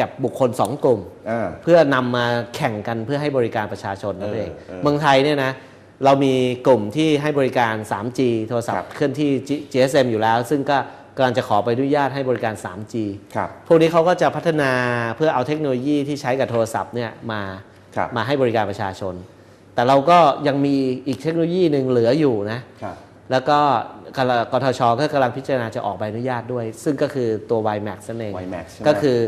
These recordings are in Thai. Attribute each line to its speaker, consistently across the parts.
Speaker 1: กับบุคคล 2 กลุ่ม
Speaker 2: อ่า
Speaker 1: เพื่อนำมาแข่งกันเพื่อให้บริการประชาชนนั่น
Speaker 2: เออ
Speaker 1: เอง
Speaker 2: เออ
Speaker 1: เมืองไทยเนี่ยนะเรามีกลุ่มที่ให้บริการ 3G โทรศัพ
Speaker 2: ครั
Speaker 1: ท์
Speaker 2: บ
Speaker 1: เคลื่อนที่ G- GSM อยู่แล้ว ซึ่งก็กำลังจะขอไปอนุญาตให้บริการ 3G
Speaker 2: ครับ
Speaker 1: พวกนี้เขาก็จะพัฒนาเพื่อเอาเทคโนโลยีที่ใช้กับโทรศัพท์เนี่ยมา
Speaker 2: ครับ
Speaker 1: มาให้บริการประชาชน แต่เราก็ยังมีอีกเทคโนโลยีหนึ่งเหลืออยู่นะ
Speaker 2: ครับ
Speaker 1: แล้วก็กำลังกทชก็กำลังพิจารณาจะออกใบอนุญาตด้วย ซึ่งก็คือตัว WiMAX นั่นเอง
Speaker 2: WiMAX ใช่ไหม
Speaker 1: ก็คือ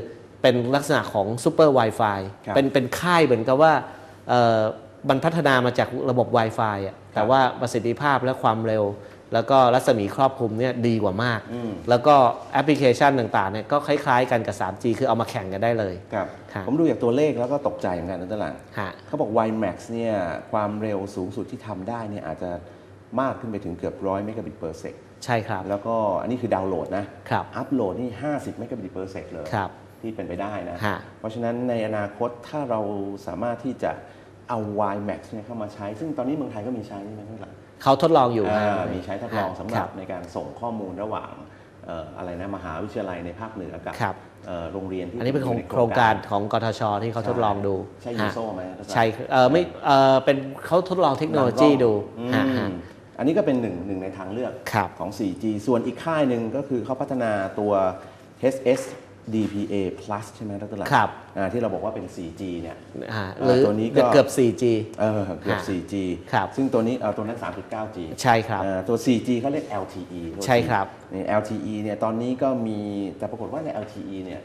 Speaker 1: เป็นลักษณะของ Super Wi-Fi
Speaker 2: ครับ
Speaker 1: เป็นเป็นค่ายเหมือนกับว่าเอ่อมันพัฒนามาจากระบบ Wi-Fi อะแต่ว่าประสิทธิภาพและความเร็ว แล้วก็รัศมีครอบคลุมเนี่ยดีกว่ามาก
Speaker 2: อืม
Speaker 1: แล้วก็แอปพลิเคชันต่างๆเนี่ยก็คล้ายๆกันกับ 3G คือเอามาแข่งกันได้เลย
Speaker 2: ครับ
Speaker 1: ครับ
Speaker 2: ผมดูจากตัวเลขแล้วก็ตกใจเหมือนกันนะตะหลัง
Speaker 1: ฮะ
Speaker 2: เขาบอก WiMAX เนี่ยความเร็วสูงสุดที่ทำได้เนี่ยอาจจะมากขึ้นไปถึงเกือบร้อยเมกะบิตเปอร์เซก
Speaker 1: ใช่ครับ
Speaker 2: แล้วก็อันนี้คือดาวน์โหลดนะ
Speaker 1: ครับ
Speaker 2: อัพโหลดนี่ 50 เมกะบิตเปอร์เซกเลย
Speaker 1: ครับ
Speaker 2: ที่เป็นไปได้นะ
Speaker 1: ฮะ
Speaker 2: เพราะฉะนั้นในอนาคตถ้าเราสามารถที่จะเอา WiMAX เนี่ยเข้ามาใช้ ซึ่งตอนนี้เมืองไทยก็มีใช้ใช่ไหมท่านหลัง
Speaker 1: เขาทดลองอยู่
Speaker 2: อ่า
Speaker 1: ฮะ
Speaker 2: มีใช้ทดลอง
Speaker 1: ฮะ
Speaker 2: สำห
Speaker 1: ค
Speaker 2: รับในการส่งข้อมูลระหว่างเอ่ออะไรนะมหาวิทยาลัยในภาคเหนือกับ
Speaker 1: ครับ
Speaker 2: เอ่อโรงเรียนที่
Speaker 1: อันนี้เป็น
Speaker 2: ยู่ใโค
Speaker 1: รงการของกทชที่เขาทดลองดู
Speaker 2: ใช่ยู
Speaker 1: ฮะ
Speaker 2: โซไหมท่านหลัง
Speaker 1: ใช่เออไม่เออเป็นเขาทดลองเทคโนโลยีดู
Speaker 2: อื
Speaker 1: ฮะ
Speaker 2: ม
Speaker 1: ฮะ
Speaker 2: อันนี้ก็เป็นหนึ่งหนึ่งในทางเลือก
Speaker 1: ครับ
Speaker 2: ของ 4G ส่วนอีกค่ายหนึ่งก็คือเขาพัฒนาตัว HS DPA Plus ใช่ไหมดรหลัง
Speaker 1: ครับ
Speaker 2: อ่าที่เราบอกว่าเป็น 4G เนี่ย
Speaker 1: ฮะ
Speaker 2: อ่า
Speaker 1: หรือ
Speaker 2: ตัวนี้ก็
Speaker 1: เกือบ 4G
Speaker 2: เออเกือบ
Speaker 1: ฮะ
Speaker 2: 4G
Speaker 1: ครับ
Speaker 2: ซึ่งตัวนี้เอ่อตัวนั้น 3.9G
Speaker 1: ใช่ครับ
Speaker 2: อ่าตัว 4G เขาเรียก LTE ตัว
Speaker 1: ใช่ครับ
Speaker 2: นี่ LTE เนี่ยตอนนี้ก็มีแต่ปรากฏว่าใน LTE เนี่ย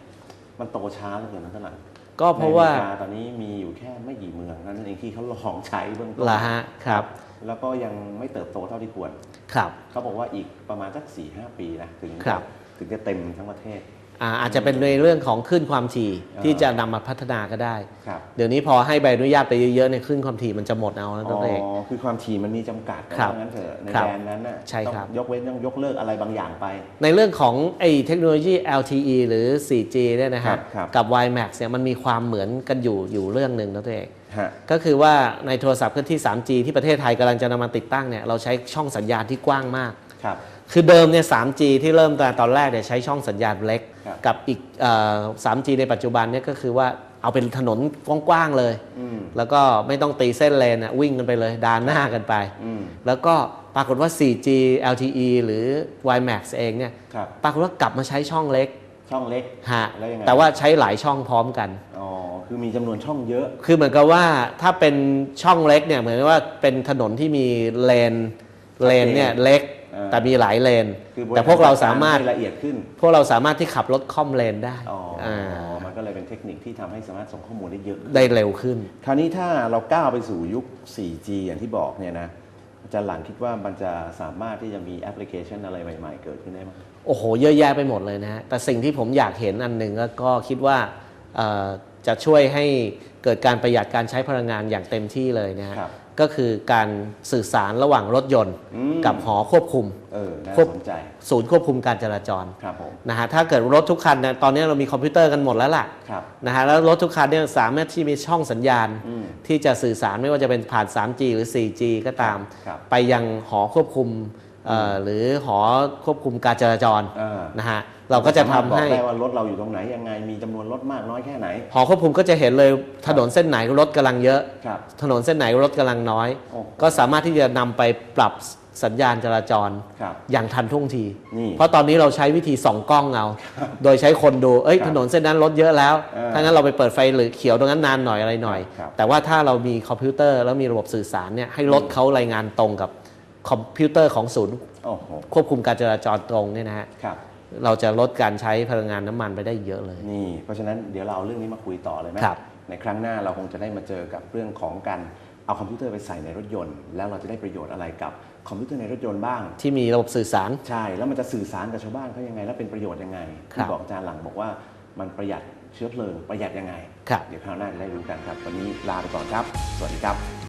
Speaker 2: มันโตช้าเหลือเกินนะท่านหลัง
Speaker 1: ก็เพราะว่า
Speaker 2: ในอมริกตอนนี้มีอยู่แค่ไม่กี่เมืองนั่นเองที่เขาลองใช้เบื้องต้น
Speaker 1: ละฮะครับ
Speaker 2: แล้วก็ยังไม่เติบโตเท่าที่ควร
Speaker 1: ครับ
Speaker 2: เขาบอกว่าอีกประมาณสัก4ีหปีนะถึง
Speaker 1: ครับ
Speaker 2: ถึงจะเต็มทั้งประเทศ
Speaker 1: อ่าอาจจะเป็นในเรื่องของคลื่นความถี่
Speaker 2: อ่า
Speaker 1: ที่จะนำมาพัฒนาก็ได้
Speaker 2: ครับ
Speaker 1: เดี๋ยวนี้พอให้ใบอนุญาตไปเยอะๆในยคลื่นความถี่มันจะหมดเอาแล้ว
Speaker 2: อ๋
Speaker 1: ตัวเอง
Speaker 2: อคือความถี่มันมีจำกัดนะครับว่างั้นเถอะใน
Speaker 1: ครับ
Speaker 2: แบรนด์นั้นน่ะ
Speaker 1: ใช่ครับ
Speaker 2: ต้องยกเว้นต้องยกเลิกอะไรบางอย่างไป
Speaker 1: ในเรื่องของไอ้เทคโนโลยี LTE หรือ 4G เนี่ยนะ
Speaker 2: ครั
Speaker 1: ฮะ
Speaker 2: บครับ
Speaker 1: กับ WiMAX เนี่ยมันมีความเหมือนกันอยู่อยู่เรื่องหนึ่งนะตัวเอง
Speaker 2: ฮะ
Speaker 1: ก็คือว่าในโทรศัพท์เคลื่อนที่ 3G ที่ประเทศไทยกำลังจะนำมาติดตั้งเนี่ยเราใช้ช่องสัญญาณที่กว้างมาก
Speaker 2: ครับ
Speaker 1: คือเดิมเนี่ย 3G ที่เริ่มตอนตอนแรกเนี่ยใช้ช่องสัญญาณเล็ก
Speaker 2: ครับ
Speaker 1: กับอีกเอ่อ 3G ในปัจจุบันเนี่ยก็คือว่าเอาเป็นถนนกว้างๆเลย
Speaker 2: อืม
Speaker 1: แล้วก็ไม่ต้องตีเส้นเลนอะวิ่งกันไปเลยดานหน้ากันไป
Speaker 2: อืม
Speaker 1: แล้วก็ปรากฏว่า 4G LTE หรือ WiMAX เองเนี่ย
Speaker 2: ครับ
Speaker 1: ปรากฏว่ากลับมาใช้ช่องเล็ก
Speaker 2: ช่องเล็ก
Speaker 1: ฮะ
Speaker 2: แล้วยังไง
Speaker 1: แต่ว่าใช้หลายช่องพร้อมกัน
Speaker 2: อ๋อ คือมีจำนวนช่องเยอะ
Speaker 1: คือเหมือนกับว่าถ้าเป็นช่องเล็กเนี่ยเหมือนกับว่าเป็นถนนที่มีเลนเลนเนี่ยเล็ก
Speaker 2: อ่า
Speaker 1: แต่มีหลายเลน
Speaker 2: คือบริห
Speaker 1: แต่พวกเราสามารถ
Speaker 2: ให้ละเอียดขึ้น
Speaker 1: พวกเราสามารถที่ขับรถค่อมเลนได้
Speaker 2: อ๋ออ
Speaker 1: อ่า
Speaker 2: มันก็เลยเป็นเทคนิคที่ทำให้สามารถส่งข้อมูลได้เยอะขึ้น
Speaker 1: ได้เร็วขึ้น
Speaker 2: คราวนี้ถ้าเราก้าวไปสู่ยุค 4G อย่างที่บอกเนี่ยนะอาจารย์หลังคิดว่ามันจะสามารถที่จะมีแอปพลิเคชันอะไรใหม่ ๆ เกิดขึ้นได้ไหม
Speaker 1: โอ้โห เยอะแยะไปหมดเลยนะฮะแต่สิ่งที่ผมอยากเห็นอันหนึ่งก็ก็คิดว่าเอ่อจะช่วยให้เกิดการประหยัดการใช้พลังงานอย่างเต็มที่เลยนะฮะ
Speaker 2: ครับ
Speaker 1: ก็คือการสื่อสารระหว่างรถยนต์
Speaker 2: อืม
Speaker 1: กับหอควบคุม
Speaker 2: เออน่า
Speaker 1: ควบ
Speaker 2: สนใจ
Speaker 1: ศูนย์ควบคุมการจราจร
Speaker 2: ครับผม
Speaker 1: นะฮะถ้าเกิดรถทุกคันนะตอนนี้เรามีคอมพิวเตอร์กันหมดแล้วล่ะ
Speaker 2: ครับ
Speaker 1: นะฮะแล้วรถทุกคันเนี่ยสามารถที่มีช่องสัญญาณ
Speaker 2: อืม
Speaker 1: ที่จะสื่อสารไม่ว่าจะเป็นผ่าน 3G หรือ 4G ก็ตาม
Speaker 2: ครับ
Speaker 1: ไปยังหอควบคุมเอ่อ หรือหอควบคุมการจราจร
Speaker 2: อ่า
Speaker 1: นะฮะเราก็จะทำให้
Speaker 2: บอกได้ว่ารถเราอยู่ตรงไหนยังไงมีจำนวนรถมากน้อยแค่ไหน
Speaker 1: หอควบคุมก็จะเห็นเลยถนนเส้นไหนรถกำลังเยอะ
Speaker 2: ครับ
Speaker 1: ถนนเส้นไหนรถกำลังน้อย
Speaker 2: โอ้
Speaker 1: ก็สามารถที่จะนำไปปรับสัญญาณจราจร
Speaker 2: ครับ
Speaker 1: อย่างทันท่วงที
Speaker 2: นี่
Speaker 1: เพราะตอนนี้เราใช้วิธีส่องกล้องเอา โดยใช้คนดู เอ้ย
Speaker 2: ครับ
Speaker 1: ถนนเส้นนั้นรถเยอะแล้ว
Speaker 2: เออ
Speaker 1: ถ้างั้นเราไปเปิดไฟหรือเขียวตรงนั้นนานหน่อยอะไรหน่อย
Speaker 2: ครับ
Speaker 1: แต่ว่าถ้าเรามีคอมพิวเตอร์แล้วมีระบบสื่อสารเนี่ยให้รถเขารายงานตรงกับ คอมพิวเตอร์ของศูนย์
Speaker 2: โอ้โห
Speaker 1: ควบคุมการจราจรตรงเนี่ยนะฮะ
Speaker 2: ครับ
Speaker 1: เราจะลดการใช้พลังงานน้ำมันไปได้เยอะเลย
Speaker 2: นี่ เพราะฉะนั้นเดี๋ยวเราเอาเรื่องนี้มาคุยต่อเลยไหม
Speaker 1: ครับ
Speaker 2: ในครั้งหน้าเราคงจะได้มาเจอกับเรื่องของการเอาคอมพิวเตอร์ไปใส่ในรถยนต์ แล้วเราจะได้ประโยชน์อะไรกับคอมพิวเตอร์ในรถยนต์บ้าง
Speaker 1: ที่มีระบบสื่อสาร
Speaker 2: ใช่แล้วมันจะสื่อสารกับชาวบ้านเขายังไง และเป็นประโยชน์ยังไง
Speaker 1: ครั
Speaker 2: ที่
Speaker 1: บ
Speaker 2: บอกอาจารย์หลังบอกว่ามันประหยัดเชื้อเพลิงประหยัดยังไง
Speaker 1: ครับ
Speaker 2: เดี๋ยวคราวหน้าจะได้รู้กันครับวันนี้ลาไปก่อนครับ สวัสดีครับ